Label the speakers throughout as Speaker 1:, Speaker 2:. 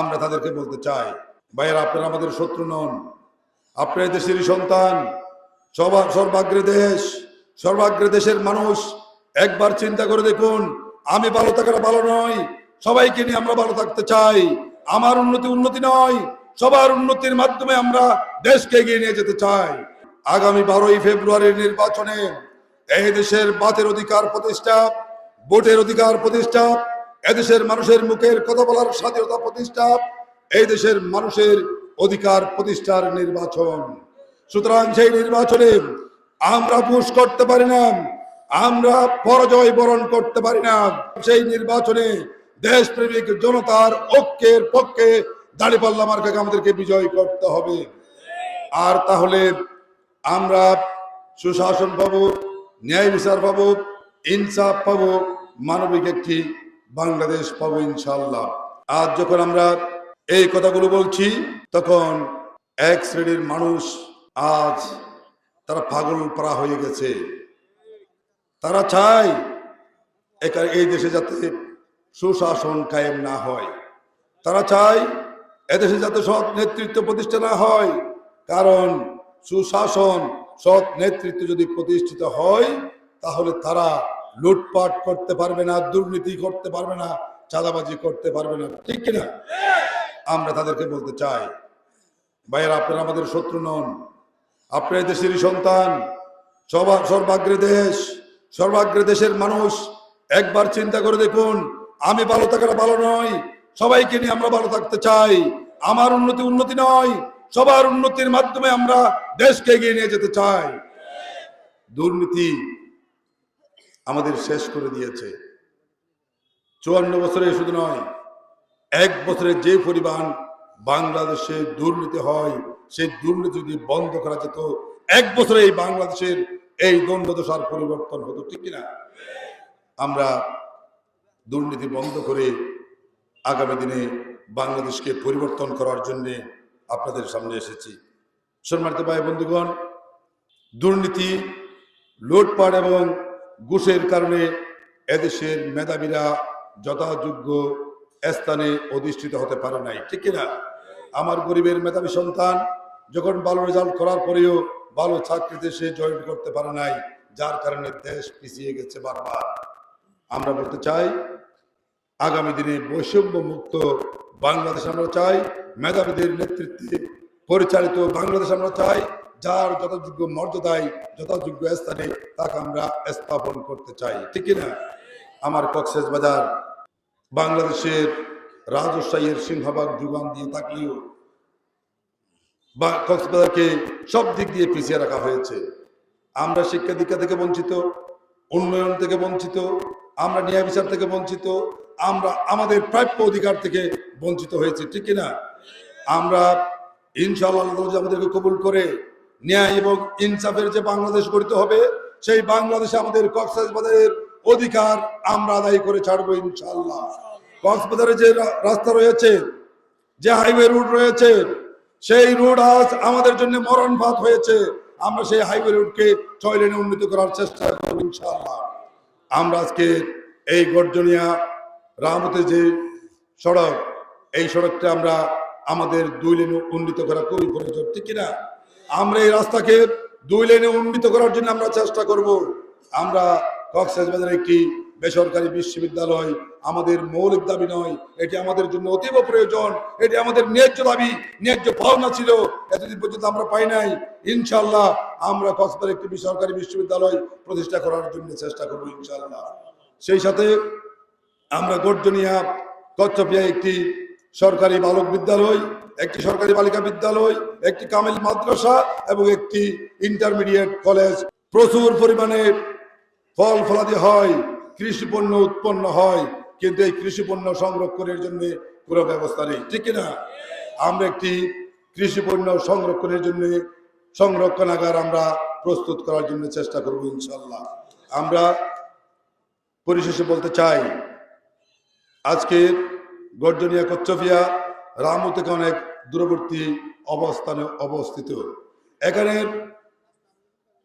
Speaker 1: আমরা তাদেরকে বলতে চাই, ভাইয়ের, আপনারা আমাদের শত্রু নন। আপনার দেশেরই সন্তান সবার সর্বাগ্রে দেশ, সর্বাগ্রে দেশের মানুষ। একবার চিন্তা করে দেখুন, আমি ভালো থাকাটা ভালো নয়, সবাইকে নিয়ে আমরা ভালো থাকতে চাই। আমার উন্নতি উন্নতি নয়, সবার উন্নতির মাধ্যমে আমরা দেশকে এগিয়ে নিয়ে যেতে চাই। আগামী বারোই ফেব্রুয়ারির নির্বাচনে এই দেশের বাতের অধিকার প্রতিষ্ঠা, ভোটের অধিকার প্রতিষ্ঠা এদেশের মানুষের মুখের কথা বলার স্বাধীনতা প্রতিষ্ঠা, এই দেশের মানুষের অধিকার প্রতিষ্ঠার নির্বাচন। সুতরাং সেই নির্বাচনে আমরা পুশ করতে পারি না, আমরা পরাজয় বরণ করতে পারি না। সেই নির্বাচনে দেশপ্রেমিক জনতার ঐক্যের পক্ষে দাঁড়ি দাঁড়িপাল্লা মার্কাকে আমাদেরকে বিজয় করতে হবে। আর তাহলে আমরা সুশাসন পাবো, ন্যায় বিচার পাবো, ইনসাফ পাবো, মানবিক একটি বাংলাদেশ পাবো ইনশাল্লাহ আজ যখন আমরা এই কথাগুলো বলছি, তখন এক শ্রেণির মানুষ আজ তারা পাগল পারা হয়ে গেছে। তারা চায় একা- এই দেশে যাতে সুশাসন কায়েম না হয়। তারা চায় এদেশে যাতে সৎ নেতৃত্ব প্রতিষ্ঠা না হয়। কারণ সুশাসন, সৎ নেতৃত্ব যদি প্রতিষ্ঠিত হয়, তাহলে তারা লুটপাট করতে পারবে না, দুর্নীতি করতে পারবে না, চাঁদাবাজি করতে পারবে না। ঠিক কিনা? আমরা তাদেরকে বলতে চাই, ভাইয়ের, আপনারা আমাদের শত্রু নন। আপনার দেশেরই সন্তান। সবার সর্বাগ্রে দেশ, সর্বাগ্রে দেশের মানুষ। একবার চিন্তা করে দেখুন, আমি ভালো থাকাটা ভালো নয়। সবাইকে নিয়ে আমরা ভালো থাকতে চাই। আমার উন্নতি উন্নতি নয়। সবার উন্নতির মাধ্যমে আমরা দেশকে এগিয়ে নিয়ে যেতে চাই। দুর্নীতি আমাদের শেষ করে দিয়েছে। চুয়ান্ন বছরে শুধু নয়, এক বছরে যে পরিমাণ বাংলাদেশে দুর্নীতি হয়, সেই দুর্নীতি যদি বন্ধ করা যেত, এক বছরে এই বাংলাদেশের এই দ্বন্দ্বদশার পরিবর্তন হতো ঠিক কিনা? আমরা দুর্নীতি বন্ধ করে আগামী দিনে বাংলাদেশকে পরিবর্তন করার জন্যে আপনাদের সামনে এসেছি। সম্মানিত ভাই বন্ধুগণ, দুর্নীতি, লুটপাট এবং ঘুষের কারণে এদেশের মেধাবীরা যথাযোগ্য স্থানে অধিষ্ঠিত হতে পারে নাই, ঠিক কিনা? আমার গরিবের মেধাবী সন্তান যখন ভালো রেজাল্ট করার পরেও ভালো চাকরিতে সে জয়েন করতে পারে নাই, যার কারণে দেশ পিছিয়ে গেছে বারবার। আমরা বলতে চাই, আগামী দিনে বৈষম্য মুক্ত বাংলাদেশ আমরা চাই, মেধাবীদের নেতৃত্বে পরিচালিত বাংলাদেশ আমরা চাই যার যথাযোগ্য মর্যাদায়, যথাযোগ্য স্থানে তাকে আমরা স্থাপন করতে চাই। ঠিক না আমার কক্সেস বাজার বাংলাদেশের রাজশাহীর সিংহভাগ যোগান দিয়ে থাকলেও বা কক্সবাজারকে সব দিক দিয়ে পিছিয়ে রাখা হয়েছে। আমরা শিক্ষা দীক্ষা থেকে বঞ্চিত, উন্নয়ন থেকে বঞ্চিত, আমরা ন্যায় বিচার থেকে বঞ্চিত, আমরা আমাদের প্রাপ্য অধিকার থেকে বঞ্চিত হয়েছে। ঠিক কিনা? আমরা যে আমাদেরকে কবুল করে ন্যায় এবং ইনসাফের যে বাংলাদেশ গড়িতে হবে, সেই বাংলাদেশে আমাদের কক্সবাজারের অধিকার আমরা আদায় করে ছাড়বো ইনশাল্লাহ কক্সবাজারে যে রাস্তা রয়েছে, যে হাইওয়ে রুট রয়েছে, সেই রুট আজ আমাদের জন্য মরণ ভাত হয়েছে। আমরা সেই হাইওয়ে রুটকে ছয় লেনে উন্নীত করার চেষ্টা করব ইনশাআল্লাহ। আমরা আজকে এই গর্জনিয়া রামতে যে সড়ক, এই সড়কটা আমরা আমাদের দুই লেনে উন্নীত করা খুবই প্রয়োজন ঠিক কিনা? আমরা এই রাস্তাকে দুই লেনে উন্নীত করার জন্য আমরা চেষ্টা করব। আমরা কক্সবাজারে একটি বেসরকারি বিশ্ববিদ্যালয়, আমাদের মৌলিক দাবি নয়, এটি আমাদের জন্য অতীব প্রয়োজন, এটি আমাদের ন্যায্য দাবি, ন্যায্য পাওনা ছিল, এতদিন পর্যন্ত আমরা পাই নাই। ইনশাল্লাহ আমরা কক্সবাজার একটি বেসরকারি বিশ্ববিদ্যালয় প্রতিষ্ঠা করার জন্য চেষ্টা করব ইনশাল্লাহ সেই সাথে আমরা গর্জনিয়া কচ্ছপিয়া একটি সরকারি বালক বিদ্যালয়, একটি সরকারি বালিকা বিদ্যালয়, একটি কামিল মাদ্রাসা এবং একটি ইন্টারমিডিয়েট কলেজ। প্রচুর পরিমাণে ফল ফলাদি হয়, কৃষি পণ্য উৎপন্ন হয়, কিন্তু এই কৃষি পণ্য সংরক্ষণের জন্য কোনো ব্যবস্থা নেই। ঠিক না আমরা একটি কৃষি পণ্য সংরক্ষণের জন্য সংরক্ষণাগার আমরা প্রস্তুত করার জন্য চেষ্টা করব ইনশাল্লাহ আমরা পরিশেষে বলতে চাই আজকে গর্জনিয়া কচ্ছফিয়া রামু থেকে অনেক দূরবর্তী অবস্থানে অবস্থিত। এখানে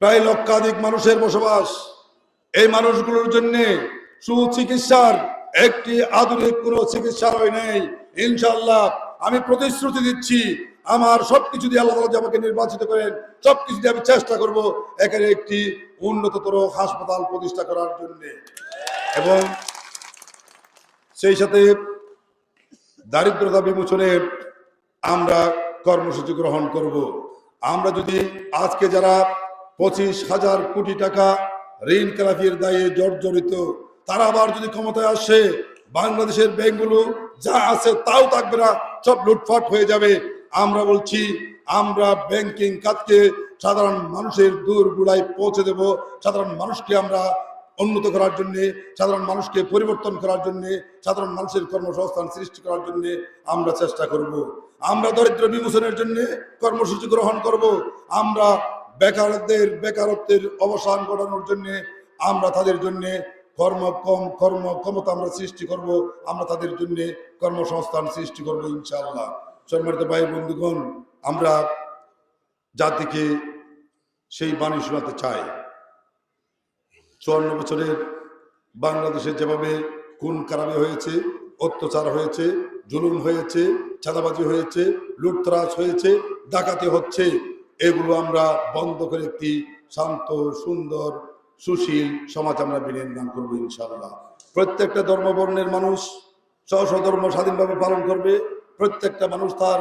Speaker 1: প্রায় লক্ষাধিক মানুষের বসবাস। এই মানুষগুলোর জন্য সুচিকিৎসার একটি আধুনিক কোনো চিকিৎসালয় নেই। ইনশাল্লাহ আমি প্রতিশ্রুতি দিচ্ছি, আমার সবকিছু দিয়ে আল্লাহ তাআলা যে আমাকে নির্বাচিত করেন, সবকিছু দিয়ে আমি চেষ্টা করব এখানে একটি উন্নততর হাসপাতাল প্রতিষ্ঠা করার জন্য। এবং সেই সাথে দারিদ্রতা বিমোচনে আমরা কর্মসূচি গ্রহণ করব। আমরা যদি আজকে যারা পঁচিশ হাজার কোটি টাকা ঋণ খেলাফির দায়ে জর্জরিত, তারা আবার যদি ক্ষমতায় আসে, বাংলাদেশের ব্যাংকগুলো যা আছে তাও থাকবে না, সব লুটফাট হয়ে যাবে। আমরা বলছি, আমরা ব্যাংকিং খাতকে সাধারণ মানুষের দূর গুড়ায় পৌঁছে দেব। সাধারণ মানুষকে আমরা উন্নত করার জন্য, সাধারণ মানুষকে পরিবর্তন করার জন্য, সাধারণ মানুষের কর্মসংস্থান সৃষ্টি করার জন্য আমরা চেষ্টা করব। আমরা দরিদ্র বিমোচনের জন্য কর্মসূচি গ্রহণ করব। আমরা বেকারদের, বেকারত্বের অবসান ঘটানোর জন্য, আমরা তাদের জন্য কর্ম কম, কর্ম ক্ষমতা আমরা সৃষ্টি করব। আমরা তাদের জন্য কর্মসংস্থান সৃষ্টি করব ইনশাআল্লাহ। সম্মানিত ভাই বন্ধুগণ, আমরা জাতিকে সেই বাণী শোনাতে চাই। চুয়ান্ন বছরের বাংলাদেশে যেভাবে খুন কারাবে হয়েছে, অত্যাচার হয়েছে, জুলুম হয়েছে, চাঁদাবাজি হয়েছে, লুটতরাজ হয়েছে, ডাকাতি হচ্ছে, এগুলো আমরা বন্ধ করে একটি শান্ত, সুন্দর, সুশীল সমাজ আমরা বিনির্মাণ করব ইনশাআল্লাহ। প্রত্যেকটা ধর্মবর্ণের মানুষ স্ব স্ব ধর্ম স্বাধীনভাবে পালন করবে, প্রত্যেকটা মানুষ তার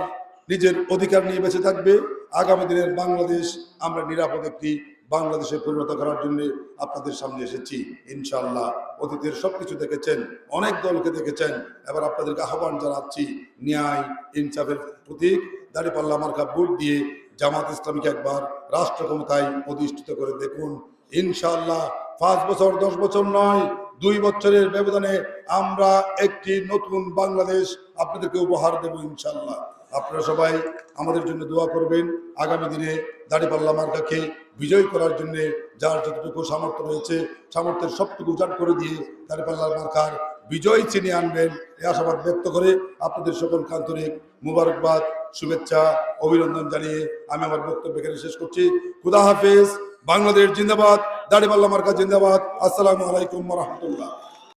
Speaker 1: নিজের অধিকার নিয়ে বেঁচে থাকবে। আগামী দিনের বাংলাদেশ আমরা নিরাপদ একটি বাংলাদেশে পরিণত করার জন্য আপনাদের সামনে এসেছি। ইনশাল্লাহ অতীতের সবকিছু দেখেছেন, অনেক দলকে দেখেছেন। এবার আপনাদেরকে আহ্বান জানাচ্ছি, ন্যায়, ইনসাফের প্রতীক দাঁড়িপাল্লা মার্কা ভোট দিয়ে জামাত ইসলামীকে একবার রাষ্ট্র ক্ষমতায় অধিষ্ঠিত করে দেখুন। ইনশাল্লাহ পাঁচ বছর, দশ বছর নয়, দুই বছরের ব্যবধানে আমরা একটি নতুন বাংলাদেশ আপনাদেরকে উপহার দেব ইনশাআল্লাহ। আপনারা সবাই আমাদের জন্য দোয়া করবেন। আগামী দিনে দাড়িপাল্লা মার্কাকে বিজয় করার জন্য যার যতটুকু সামর্থ্য রয়েছে, সামর্থ্যের সবটুকু উজাড় করে দিয়ে দাড়িপাল্লা মার্কার বিজয় চিনে আনবেন এ আশাবাদ ব্যক্ত করে আপনাদের সকল আন্তরিক মুবারকবাদ, শুভেচ্ছা, অভিনন্দন জানিয়ে আমি আমার বক্তব্য এখানে শেষ করছি। খুদা হাফেজ, বাংলাদেশ জিন্দাবাদ, দাড়িপাল্লা মার্কা জিন্দাবাদ। আসসালামু আলাইকুম রহমতুল্লাহ।